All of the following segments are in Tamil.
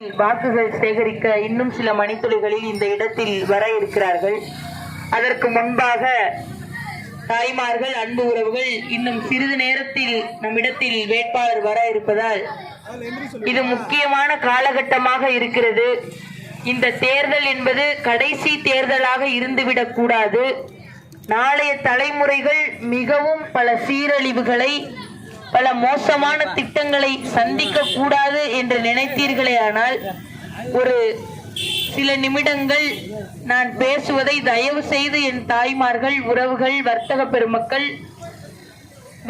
வாக்குகள் சேகரிக்க இன்னும் சில மணித்துளிகளில் இந்த இடத்தில் வர இருக்கிறார்கள். அதற்கு முன்பாக தாய்மார்கள் அன்பு உறவுகள் இன்னும் சிறிது நேரத்தில் நம்மிடத்தில் வேட்பாளர் வர இருப்பதால் இது முக்கியமான காலகட்டமாக இருக்கிறது. இந்த தேர்தல் என்பது கடைசி தேர்தலாக இருந்துவிடக் கூடாது. நாளைய தலைமுறைகள் மிகவும் பல சீரழிவுகளை பல மோசமான திட்டங்களை சந்திக்க கூடாது என்று நினைத்தீர்களே ஆனால் ஒரு சில நிமிடங்கள் நான் பேசுவதை தயவு செய்து என் தாய்மார்கள் உறவுகள் வர்த்தக பெருமக்கள்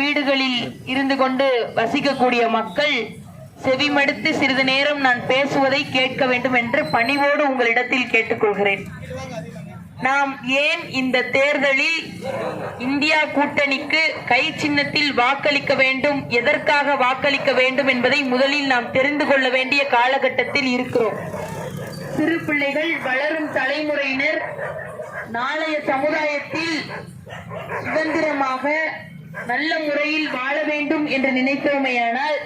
வீடுகளில் இருந்து கொண்டு வசிக்கக்கூடிய மக்கள் செவிமடுத்து சிறிது நேரம் நான் பேசுவதை கேட்க வேண்டும் என்று பணிவோடு உங்களிடத்தில் கேட்டுக்கொள்கிறேன். நாம் ஏன் இந்த தேர்தலில் இந்தியா கூட்டணிக்கு கை சின்னத்தில் வாக்களிக்க வேண்டும் எதற்காக வாக்களிக்க வேண்டும் என்பதை முதலில் நாம் தெரிந்து கொள்ள வேண்டிய காலகட்டத்தில் இருக்கிறோம். சிறு பிள்ளைகள் வளரும் தலைமுறையினர் நாளைய சமுதாயத்தில் சுதந்திரமாக நல்ல முறையில் வாழ வேண்டும் என்று நினைத்தோமேயானால்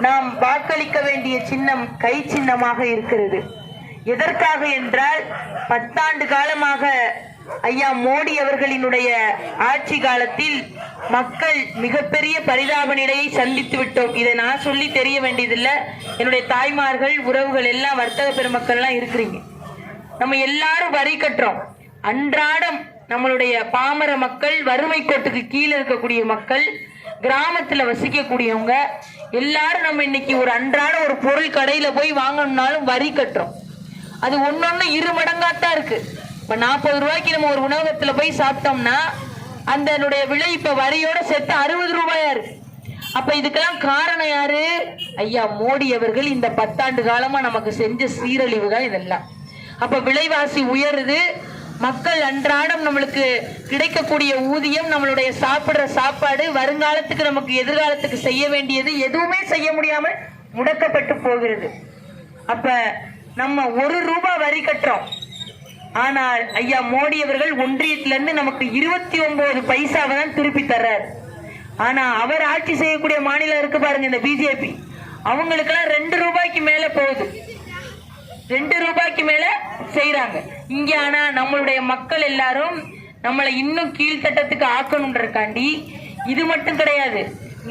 நாம் வாக்களிக்க வேண்டிய சின்னம் கை சின்னமாக இருக்கிறது. எதற்காக என்றால் பத்தாண்டு காலமாக ஐயா மோடி அவர்களினுடைய ஆட்சி காலத்தில் மக்கள் மிகப்பெரிய பரிதாப நிலையை சந்தித்து விட்டோம். இதை நான் சொல்லி தெரிய வேண்டியதில்லை. என்னுடைய தாய்மார்கள் உறவுகள் எல்லாம் வர்த்தக பெருமக்கள்லாம் இருக்கிறீங்க. நம்ம எல்லாரும் வரி கட்டுறோம். அன்றாடம் நம்மளுடைய பாமர மக்கள் வறுமை கோட்டுக்கு கீழே இருக்கக்கூடிய மக்கள் கிராமத்தில் வசிக்கக்கூடியவங்க எல்லாரும் நம்ம இன்னைக்கு ஒரு அன்றாட ஒரு பொருள் கடையில் போய் வாங்கணும்னாலும் வரி கட்டுறோம். அது ஒன்னொன்னு இரு மடங்காத்தான் இருக்கு. இப்ப நாற்பது ரூபாய்க்கு நம்ம ஒரு உணவகத்துல போய் சாப்பிட்டோம்னா அந்த விலை இப்ப வரியோட சேர்த்து அறுபது ரூபாயா இருக்கு. அப்ப இதுக்கெல்லாம் காரணம் யாரு? ஐயா மோடி அவர்கள் இந்த பத்தாண்டு காலமா நமக்கு செஞ்ச சீரழிவுகள் இதெல்லாம். அப்ப விலைவாசி உயருது மக்கள் அன்றாடம் நம்மளுக்கு கிடைக்கக்கூடிய ஊதியம் நம்மளுடைய சாப்பிடுற சாப்பாடு வருங்காலத்துக்கு நமக்கு எதிர்காலத்துக்கு செய்ய வேண்டியது எதுவுமே செய்ய முடியாமல் முடக்கப்பட்டு போகிறது. அப்ப நம்ம ஒரு ரூபாய் வரி கட்டுறோம். ஆனால் ஐயா மோடி அவர்கள் ஒன்றியத்திலிருந்து நமக்கு இருபத்தி ஒன்பது பைசாவை தான் திருப்பி தர்றார். ஆனா அவர் ஆட்சி செய்யக்கூடிய மாநிலம் இருக்கு பாருங்க இந்த பிஜேபி. அவங்களுக்கெல்லாம் ரெண்டு ரூபாய்க்கு மேல போகுது. ரெண்டு ரூபாய்க்கு மேல செய்யறாங்க இங்க ஆனா நம்மளுடைய மக்கள் எல்லாரும் நம்மளை இன்னும் கீழ்த்தட்டத்துக்கு ஆக்கணுன்றக்காண்டி இது மட்டும் கிடையாது.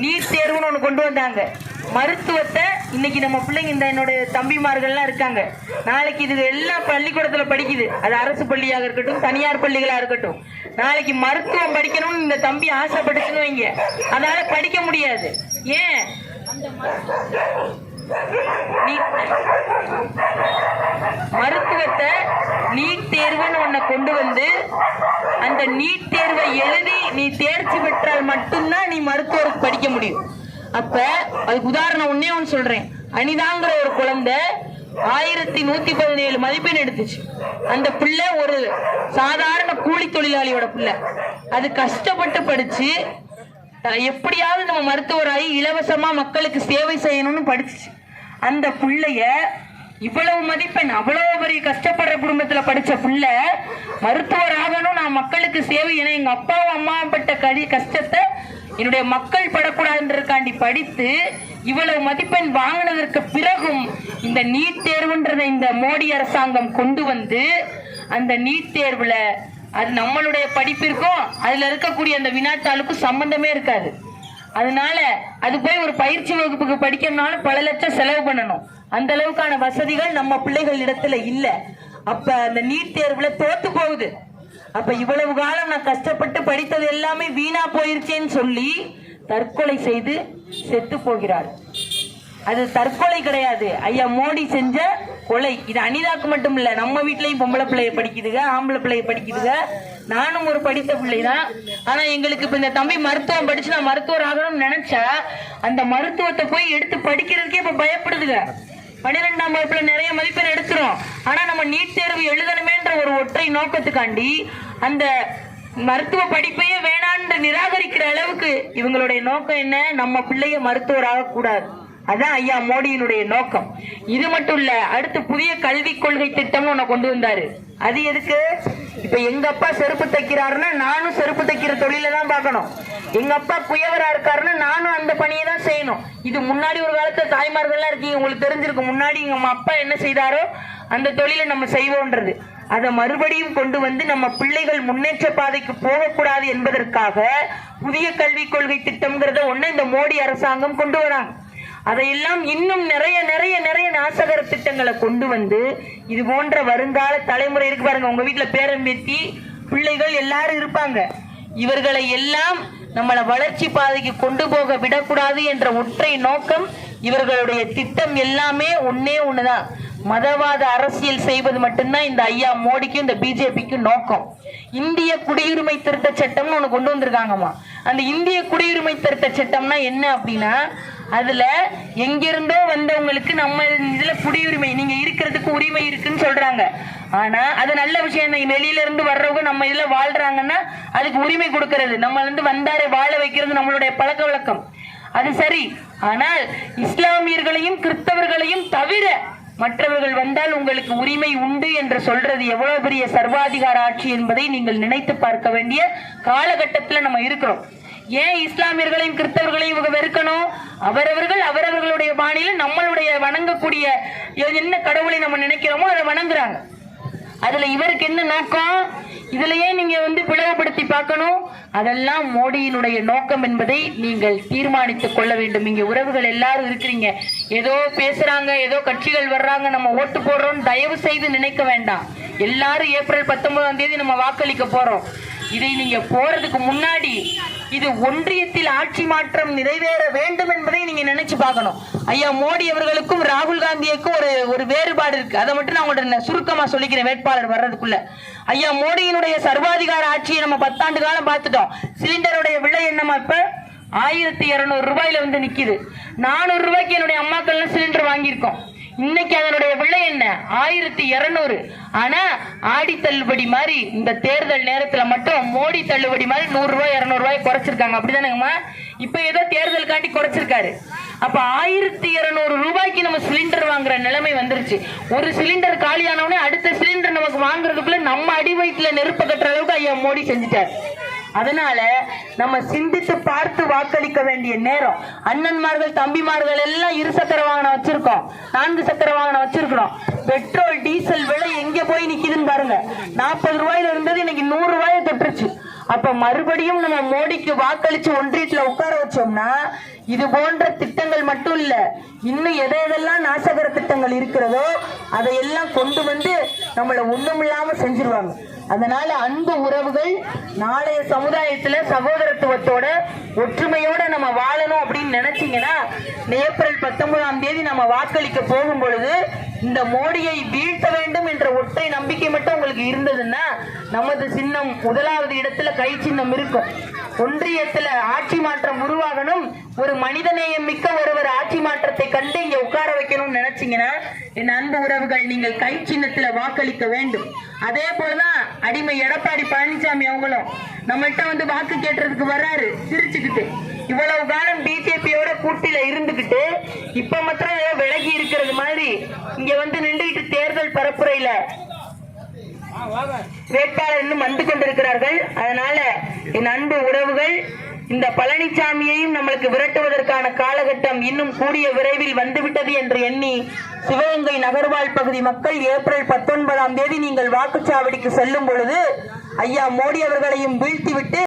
நீட் தேர்வுன்னு ஒன்று கொண்டு வந்தாங்க. மருத்துவத்தை இன்னைக்கு நம்ம பிள்ளைங்க இந்த என்னோட தம்பிமார்கள்லாம் இருக்காங்க. நாளைக்கு இது எல்லாம் பள்ளிக்கூடத்துல படிக்குது. அது அரசு பள்ளியாக இருக்கட்டும் தனியார் பள்ளிகளா இருக்கட்டும். நாளைக்கு மருத்துவம் படிக்கணும்னு இந்த தம்பி ஆசைப்பட்டுச்சுன்னு வைங்க. அதனால படிக்க முடியாது. ஏன்? மருத்துவத்தை நீட் தேர்வுன்னு ஒன்ன கொண்டு வந்து அந்த நீட் தேர்வை எழுதி நீ தேர்ச்சி பெற்றால் மட்டும்தான் நீ மருத்துவருக்கு படிக்க முடியும். அப்ப அதுக்கு உதாரணம் ஒன்னே ஒன்று சொல்றேன். அனிதாங்கிற ஒரு குழந்தை ஆயிரத்தி நூத்தி பதினேழு மதிப்பெண் எடுத்துச்சு. அந்த பிள்ளை ஒரு சாதாரண கூலி தொழிலாளியோட பிள்ளை. அது கஷ்டப்பட்டு படிச்சு எப்படியாவது நம்ம மருத்துவராகி இலவசமா மக்களுக்கு சேவை செய்யணும்னு படிச்சுச்சு. அந்த பிள்ளைய இவ்வளவு மதிப்பெண் அவ்வளவு பெரிய கஷ்டப்படுற குடும்பத்துல படிச்ச பிள்ளை மருத்துவர் ஆகணும் நான் மக்களுக்கு சேவை என எங்க அப்பாவும் அம்மாவும் பட்ட கடி கஷ்டத்தை என்னுடைய மக்கள் படக்கூடாதுன்றதுக்காண்டி படித்து இவ்வளவு மதிப்பெண் வாங்கினதற்கு பிறகும் இந்த நீட் தேர்வுன்றதை இந்த மோடி அரசாங்கம் கொண்டு வந்து அந்த நீட் தேர்வுல அது நம்மளுடைய படிப்பிற்கும் அதுல இருக்கக்கூடிய அந்த வினாத்தாளுக்கும் சம்பந்தமே இருக்காது. அதனால அது போய் ஒரு பயிற்சி வகுப்புக்கு படிக்கணும்னாலும் பல லட்சம் செலவு பண்ணணும். அந்த அளவுக்கான வசதிகள் நம்ம பிள்ளைகள் இடத்துல இல்ல. அப்ப அந்த நீட் தேர்வுல தோத்து போகுது. அப்ப இவ்வளவு காலம் நான் கஷ்டப்பட்டு படித்தது எல்லாமே வீணா போயிருச்சேன்னு சொல்லி தற்கொலை செய்து செத்து போகிறார். அது தற்கொலை கிடையாது. ஐயா மோடி செஞ்ச கொலை. இது அனிதாக்கு மட்டும் இல்ல நம்ம வீட்லயும் பொம்பளை பிள்ளைய படிக்குதுங்க ஆம்பளை பிள்ளைய படிக்குதுங்க. நானும் ஒரு படித்த பிள்ளை தான் ஆனா எங்களுக்கு இப்ப இந்த தம்பி மருத்துவம் படிச்சு நான் மருத்துவர் ஆகணும்னு நினைச்சா அந்த மருத்துவத்தை போய் எடுத்து படிக்கிறதுக்கே இப்ப பயப்படுதுங்க. பன்னிரெண்டாம் வகுப்புல நிறைய மதிப்பெண் எடுக்கிறோம். ஆனா நம்ம நீட் தேர்வு என்ற ஒரு ஒற்றை நோக்கத்துக்காண்டி அந்த மருத்துவ படிப்பையே வேணான்னு நிராகரிக்கிற அளவுக்கு இவங்களுடைய நோக்கம் என்ன? நம்ம பிள்ளைய மருத்துவராக கூடாது. அதான் ஐயா மோடியினுடைய நோக்கம். இது மட்டும் இல்ல அடுத்து புதிய கல்விக் கொள்கை திட்டம்னு ஒன்னு கொண்டு வந்தாரு. அது எதுக்கு? இப்ப எங்க அப்பா செருப்பு தைக்கிறாருன்னா நானும் செருப்பு தைக்கிற தொழில தான் பார்க்கணும். எங்க அப்பா குயவரா இருக்காருன்னா நானும் அந்த பணியை தான் செய்யணும். இது முன்னாடி ஒரு காலத்துல தாய்மார்கள்லாம் இருக்கீங்க உங்களுக்கு தெரிஞ்சிருக்கு முன்னாடி எங்க அப்பா என்ன செய்தாரோ அந்த தொழிலை நம்ம செய்வோன்றது. அதை மறுபடியும் கொண்டு வந்து நம்ம பிள்ளைகள் முன்னேற்ற பாதைக்கு போகக்கூடாது என்பதற்காக புதிய கல்விக் கொள்கை திட்டம்ங்கிறத ஒன்று இந்த மோடி அரசாங்கம் கொண்டு வராங்க. அதையெல்லாம் இன்னும் நிறைய நிறைய நிறைய நாசகர திட்டங்களை கொண்டு வந்து இது போன்ற வருங்கால தலைமுறை இருக்கு பாருங்க. உங்க வீட்டில் பேரம்பேத்தி பிள்ளைகள் எல்லாரும் இருப்பாங்க. இவர்களை எல்லாம் நம்மளை வளர்ச்சி பாதைக்கு கொண்டு போக விடக்கூடாது என்ற ஒற்றை நோக்கம் இவர்களுடைய திட்டம் எல்லாமே ஒன்னே ஒண்ணுதான். மதவாத அரசியல் செய்வது மட்டும்தான் இந்த ஐயா மோடிக்கும் இந்த பிஜேபிக்கும் நோக்கம். இந்திய குடியுரிமை திருத்த சட்டம்னு ஒன்று கொண்டு வந்திருக்காங்கம்மா. அந்த இந்திய குடியுரிமை திருத்த சட்டம்னா என்ன அப்படின்னா அதுல எங்கிருந்தோ வந்தவங்களுக்கு நம்ம இதுல குடியுரிமை நீங்க இருக்கிறதுக்கு உரிமை இருக்குன்னு சொல்றாங்க. ஆனா அது நல்ல விஷயம் தான். வெளியில இருந்து வர்றவங்க நம்ம இதுல வாழ்றாங்கன்னா அதுக்கு உரிமை கொடுக்கறது. நம்ம இருந்து வந்தாரை வாழ வைக்கிறது நம்மளுடைய பழக்க வழக்கம். அது சரி. ஆனால் இஸ்லாமியர்களையும் கிறிஸ்தவர்களையும் தவிர மற்றவர்கள் வந்தால் உங்களுக்கு உரிமை உண்டு என்று சொல்றது எவ்வளவு பெரிய சர்வாதிகார ஆட்சி என்பதை நீங்கள் நினைத்து பார்க்க வேண்டிய காலகட்டத்தில் நம்ம இருக்கிறோம். ஏன் இஸ்லாமியர்களையும் கிறிஸ்தவர்களையும் இவங்க வெறுக்கணும்? அவரவர்கள் அவரவர்களுடைய பாணியில நம்மளுடைய வணங்கக்கூடிய என்ன கடவுளை நம்ம நினைக்கிறோமோ அதை வணங்குறாங்க. அதுல இவருக்கு என்ன நோக்கம்? இதுலயே நீங்க வந்து பிளவுபடுத்தி பார்க்கணும். அதெல்லாம் மோடியினுடைய நோக்கம் என்பதை நீங்கள் தீர்மானித்துக் கொள்ள வேண்டும். இங்க உறவுகள் எல்லாரும் இருக்கிறீங்க. ஏதோ பேசுறாங்க ஏதோ கட்சிகள் வர்றாங்க நம்ம ஓட்டு போடுறோம் தயவு செய்து நினைக்க வேண்டாம். எல்லாரும் ஏப்ரல் பத்தொன்பதாம் தேதி நம்ம வாக்களிக்க போறோம். இதை நீங்க போறதுக்கு முன்னாடி இது ஒன்றியத்தில் ஆட்சி மாற்றம் நிறைவேற வேண்டும் என்பதை நீங்க நினைச்சு பார்க்கணும். ஐயா மோடி அவர்களுக்கும் ராகுல் காந்தியக்கும் ஒரு ஒரு வேறுபாடு இருக்கு. அதை மட்டும் நான் உங்கள்ட்ட சுருக்கமா சொல்லிக்கிறேன் வேட்பாளர் வர்றதுக்குள்ள. ஐயா மோடியினுடைய சர்வாதிகார ஆட்சியை நம்ம பத்தாண்டு காலம் பார்த்துட்டோம். சிலிண்டருடைய விலை என்னமா இப்ப? ஆயிரத்தி இரநூறு ரூபாயில வந்து நிக்குது. நானூறு ரூபாய்க்கு என்னுடைய அம்மாக்கள்லாம் சிலிண்டர் வாங்கியிருக்கோம். இன்னைக்கு அதனுடைய விலை என்ன? ஆயிரத்தி இருநூறு. ஆனா ஆடி தள்ளுபடி மாதிரி இந்த தேர்தல் நேரத்துல மட்டும் மோடி தள்ளுபடி மாதிரி நூறு ரூபாய் இருநூறு ரூபாய் குறைச்சிருக்காங்க. அப்படிதானேங்கம்மா? இப்ப ஏதோ தேர்தல் காட்டி குறைச்சிருக்காரு. அப்ப ஆயிரத்தி இருநூறு ரூபாய்க்கு நம்ம சிலிண்டர் வாங்குற நிலைமை வந்துருச்சு. ஒரு சிலிண்டர் காலியானவனே அடுத்த சிலிண்டர் நமக்கு வாங்குறதுக்குள்ள நம்ம அடி வயிற்றுல நெருப்பு கட்டுற அளவுக்கு ஐயா மோடி செஞ்சுட்டார். அதனால நம்ம சிந்தித்து பார்த்து வாக்களிக்க வேண்டிய நேரம். அண்ணன்மார்கள் தம்பிமார்கள் எல்லாம் இரு சக்கர வாகனம் வச்சிருக்கோம். நான்கு சக்கர வாகனம் வச்சிருக்கிறோம். பெட்ரோல் டீசல் விலை எங்க போய் நிக்குதுன்னு பாருங்க. நாற்பது ரூபாயில இருந்தது இன்னைக்கு நூறு ரூபாயை தொட்டுருச்சு. அப்ப மறுபடியும் நம்ம மோடிக்கு வாக்களிச்சு ஒன்றியத்துல உட்கார வச்சோம்னா இது போன்ற திட்டங்கள் மட்டும் இல்ல இன்னும் எதை எதெல்லாம் நாசகர திட்டங்கள் இருக்கிறதோ அதையெல்லாம் கொண்டு வந்து நம்மளை ஒண்ணும் இல்லாம செஞ்சிருவாங்க. அதனால அன்பு உறவுகள் நாளைய சமுதாயத்துல சகோதரத்துவத்தோட ஒற்றுமையோட நம்ம வாழணும் அப்படின்னு நினைச்சீங்கன்னா ஏப்ரல் பத்தொன்பதாம் தேதி நம்ம வாக்களிக்க போகும் பொழுது இந்த மோடியை வீழ்த்த வேண்டும் என்ற ஒற்றை நம்பிக்கை மட்டும் உங்களுக்கு இருந்ததுன்னா நமது சின்னம் முதலாவது இடத்துல கை சின்னம் இருக்கும். ஒன்றியத்துல ஆட்சி மாற்றம் உருவாகணும். ஒரு மனிதநேயம் மிக்க ஒருவர் ஆட்சி மாற்றத்தை கண்டு இங்க உட்கார வைக்கணும்னு நினைச்சீங்கன்னா என் அன்பு உறவுகள் நீங்கள் கை சின்னத்துல வாக்களிக்க வேண்டும். அதே போலதான் அடிமை எடப்பாடி பழனிசாமி அவங்களும் நம்மள்கிட்ட வந்து வாக்கு கேட்டுறதுக்கு வர்றாரு சிரிச்சுக்கிட்டு. இவ்வளவு காலம் பிஜேபியோட கூட்டில இருந்துகிட்டு இப்ப மாத்திரம் ஏதோ விலகி இருக்கிறது மாதிரி இங்க வந்து நின்றுகிட்டு தேர்தல் பரப்புரையில வேட்பாளர் இன்னும் வந்து கொண்டிருக்கிறார்கள். அதனால என் அன்பு உறவுகள் இந்த பழனிசாமியையும் நம்மளுக்கு விரட்டுவதற்கான காலகட்டம் இன்னும் கூடிய விரைவில் வந்துவிட்டது என்று எண்ணி சிவகங்கை நகர்வாழ் பகுதி மக்கள் ஏப்ரல் பத்தொன்பதாம் தேதி நீங்கள் வாக்குச்சாவடிக்கு செல்லும் பொழுது ஐயா மோடி அவர்களையும் வீழ்த்திவிட்டு